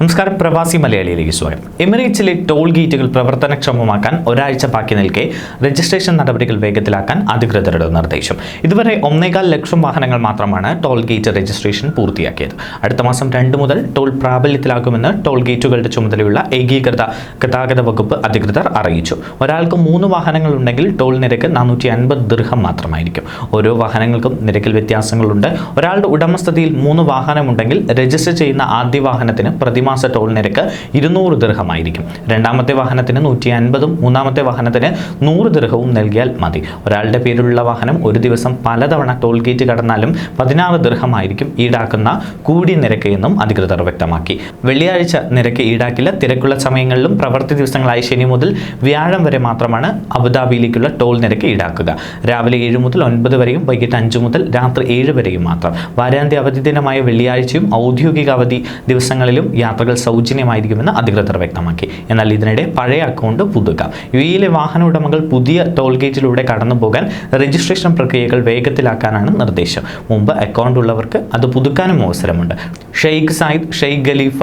നമസ്കാരം. പ്രവാസി മലയാളിയിലേക്ക് സ്വാഗതം. എമിറേറ്റ്സിലെ ടോൾ ഗേറ്റുകൾ പ്രവർത്തനക്ഷമമാക്കാൻ ഒരാഴ്ച ബാക്കി നിൽക്കെ രജിസ്ട്രേഷൻ നടപടികൾ വേഗത്തിലാക്കാൻ അധികൃതരുടെ നിർദ്ദേശം. ഇതുവരെ ഒന്നേകാൽ ലക്ഷം വാഹനങ്ങൾ മാത്രമാണ് ടോൾ ഗേറ്റ് രജിസ്ട്രേഷൻ പൂർത്തിയാക്കിയത്. അടുത്ത മാസം രണ്ട് മുതൽ ടോൾ പ്രാബല്യത്തിലാകുമെന്ന് ടോൾ ഗേറ്റുകളുടെ ചുമതലയുള്ള ഏകീകൃത ഗതാഗത വകുപ്പ് അധികൃതർ അറിയിച്ചു. ഒരാൾക്ക് മൂന്ന് വാഹനങ്ങൾ ഉണ്ടെങ്കിൽ ടോൾ നിരക്ക് നാനൂറ്റി അൻപത് ദീർഘം മാത്രമായിരിക്കും. ഓരോ വാഹനങ്ങൾക്കും നിരക്കിൽ വ്യത്യാസങ്ങളുണ്ട്. ഒരാളുടെ ഉടമസ്ഥതയിൽ മൂന്ന് വാഹനമുണ്ടെങ്കിൽ രജിസ്റ്റർ ചെയ്യുന്ന ആദ്യ വാഹനത്തിന് പ്രതിമാസ ടോൾ നിരക്ക് ഇരുന്നൂറ് ദീർഘമായിരിക്കും. രണ്ടാമത്തെ വാഹനത്തിന് നൂറ്റി അൻപതും മൂന്നാമത്തെ വാഹനത്തിന് നൂറ് ദീർഘവും നൽകിയാൽ മതി. ഒരാളുടെ പേരിലുള്ള വാഹനം ഒരു ദിവസം പലതവണ ടോൾ ഗേറ്റ് കടന്നാലും പതിനാറ് ദീർഘമായിരിക്കും ഈടാക്കുന്ന കൂടിയ നിരക്ക് എന്നും അധികൃതർ വ്യക്തമാക്കി. വെള്ളിയാഴ്ച നിരക്ക് ഈടാക്കില്ല. തിരക്കുള്ള സമയങ്ങളിലും പ്രവൃത്തി ദിവസങ്ങളായ ശനി മുതൽ വ്യാഴം വരെ മാത്രമാണ് അബുദാബിയിലേക്കുള്ള ടോൾ നിരക്ക് ഈടാക്കുക. രാവിലെ ഏഴ് മുതൽ ഒൻപത് വരെയും വൈകിട്ട് അഞ്ച് മുതൽ രാത്രി ഏഴ് വരെയും മാത്രം. വാരാന്ത്യ അവധി ദിനമായ വെള്ളിയാഴ്ചയും ഔദ്യോഗിക അവധി ദിവസങ്ങളിലും യാത്രകൾ സൗജന്യമായിരിക്കുമെന്ന് അധികൃതർ വ്യക്തമാക്കി. എന്നാൽ ഇതിനിടെ പഴയ അക്കൗണ്ട് പുതുക്കാം. യു എയിലെ വാഹന ഉടമകൾ പുതിയ ടോൾ ഗേറ്റിലൂടെ കടന്നു പോകാൻ രജിസ്ട്രേഷൻ പ്രക്രിയകൾ വേഗത്തിലാക്കാനാണ് നിർദ്ദേശം. മുമ്പ് അക്കൗണ്ട് ഉള്ളവർക്ക് അത് പുതുക്കാനും അവസരമുണ്ട്. Sheikh Zayed Sheikh Khalifa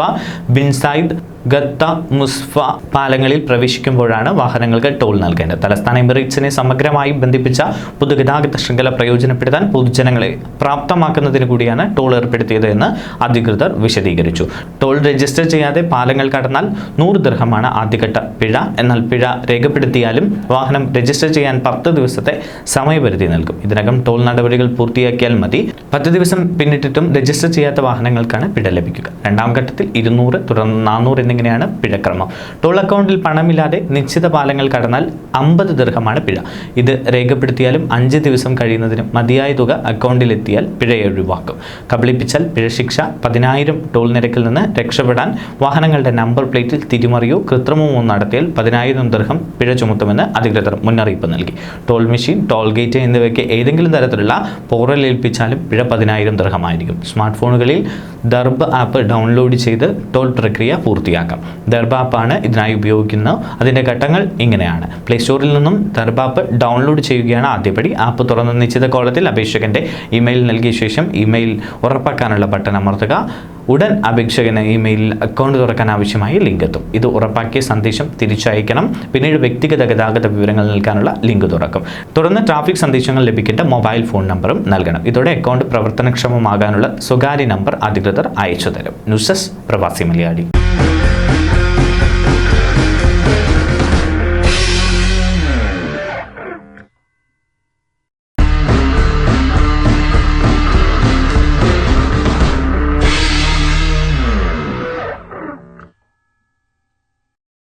bin Zayed ഗത്ത Musaffah പാലങ്ങളിൽ പ്രവേശിക്കുമ്പോഴാണ് വാഹനങ്ങൾക്ക് ടോൾ നൽകേണ്ടത്. തലസ്ഥാന എമിറേറ്റ്സിനെ സമഗ്രമായി ബന്ധിപ്പിച്ച പൊതുഗതാഗത ശൃംഖല പ്രയോജനപ്പെടുത്താൻ പൊതുജനങ്ങളെ പ്രാപ്തമാക്കുന്നതിന് കൂടിയാണ് ടോൾ ഏർപ്പെടുത്തിയത് എന്ന് അധികൃതർ വിശദീകരിച്ചു. ടോൾ രജിസ്റ്റർ ചെയ്യാതെ പാലങ്ങൾ കടന്നാൽ നൂറ് ദൃഹമാണ് ആദ്യഘട്ട പിഴ. എന്നാൽ പിഴ രേഖപ്പെടുത്തിയാലും വാഹനം രജിസ്റ്റർ ചെയ്യാൻ പത്ത് ദിവസത്തെ സമയപരിധി നൽകും. ഇതിനകം ടോൾ നടപടികൾ പൂർത്തിയാക്കിയാൽ മതി. പത്ത് ദിവസം പിന്നിട്ടിട്ടും രജിസ്റ്റർ ചെയ്യാത്ത വാഹനങ്ങൾക്കാണ് പിഴ ലഭിക്കുക. രണ്ടാം ഘട്ടത്തിൽ ഇരുന്നൂറ് തുടർന്ന് നാനൂറ് എന്നിങ്ങനെയാണ് പിഴക്രമം? ടോൾ അക്കൗണ്ടിൽ പണമില്ലാതെ നിശ്ചിത പാലങ്ങൾ കടന്നാൽ അമ്പത് ദീർഘമാണ് പിഴ. ഇത് രേഖപ്പെടുത്തിയാലും അഞ്ച് ദിവസം കഴിയുന്നതിന് മതിയായ തുക അക്കൗണ്ടിലെത്തിയാൽ പിഴ ഒഴിവാക്കും. കബളിപ്പിച്ചാൽ പിഴശിക്ഷ പതിനായിരം ടോൾ നിരക്കിൽ നിന്ന് രക്ഷപ്പെടാൻ വാഹനങ്ങളുടെ നമ്പർ പ്ലേറ്റിൽ തിരിമറിയോ കൃത്രിമമോ നടത്തിയാൽ പതിനായിരം ദീർഘം പിഴ ചുമത്തുമെന്ന് അധികൃതർ മുന്നറിയിപ്പ് നൽകി. ടോൾ മെഷീൻ ടോൾ ഗേറ്റ് എന്നിവയ്ക്ക് ഏതെങ്കിലും തരത്തിലുള്ള പോറൽ ഏൽപ്പിച്ചാലും പിഴ പതിനായിരം ദീർഘമായിരിക്കും. സ്മാർട്ട് ഫോണുകളിൽ ദർബ് ആപ്പ് ഡൗൺലോഡ് ചെയ്ത് ടോൾ പ്രക്രിയ പൂർത്തിയാക്കാം. ദർബ് ആപ്പാണ് ഇതിനായി ഉപയോഗിക്കുന്നത് അതിന്റെ ഘട്ടങ്ങൾ ഇങ്ങനെയാണ്. പ്ലേ സ്റ്റോറിൽ നിന്നും ദർബാപ്പ് ഡൗൺലോഡ് ചെയ്യുകയാണ് ആദ്യപടി. ആപ്പ് തുറന്ന നിശ്ചിത കോളത്തിൽ അപേക്ഷകന്റെ ഇമെയിൽ നൽകിയ ശേഷം ഇമെയിൽ ഉറപ്പാക്കാനുള്ള ബട്ടൺ അമർത്തുക. ഉടൻ അപേക്ഷകന് ഇമെയിലിൽ അക്കൗണ്ട് തുറക്കാൻ ആവശ്യമായ ലിങ്ക് എത്തും. ഇത് ഉറപ്പാക്കിയ സന്ദേശം തിരിച്ചയക്കണം. പിന്നീട് വ്യക്തിഗത ഗതാഗത വിവരങ്ങൾ നൽകാനുള്ള ലിങ്ക് തുറക്കും. തുടർന്ന് ട്രാഫിക് സന്ദേശങ്ങൾ ലഭിക്കേണ്ട മൊബൈൽ ഫോൺ നമ്പറും നൽകണം. ഇതോടെ അക്കൗണ്ട് പ്രവർത്തനക്ഷമമാകാനുള്ള സ്വകാര്യ നമ്പർ അധികൃതർ അയച്ചു തരും ന്യൂസ് പ്രവാസി മലയാളി.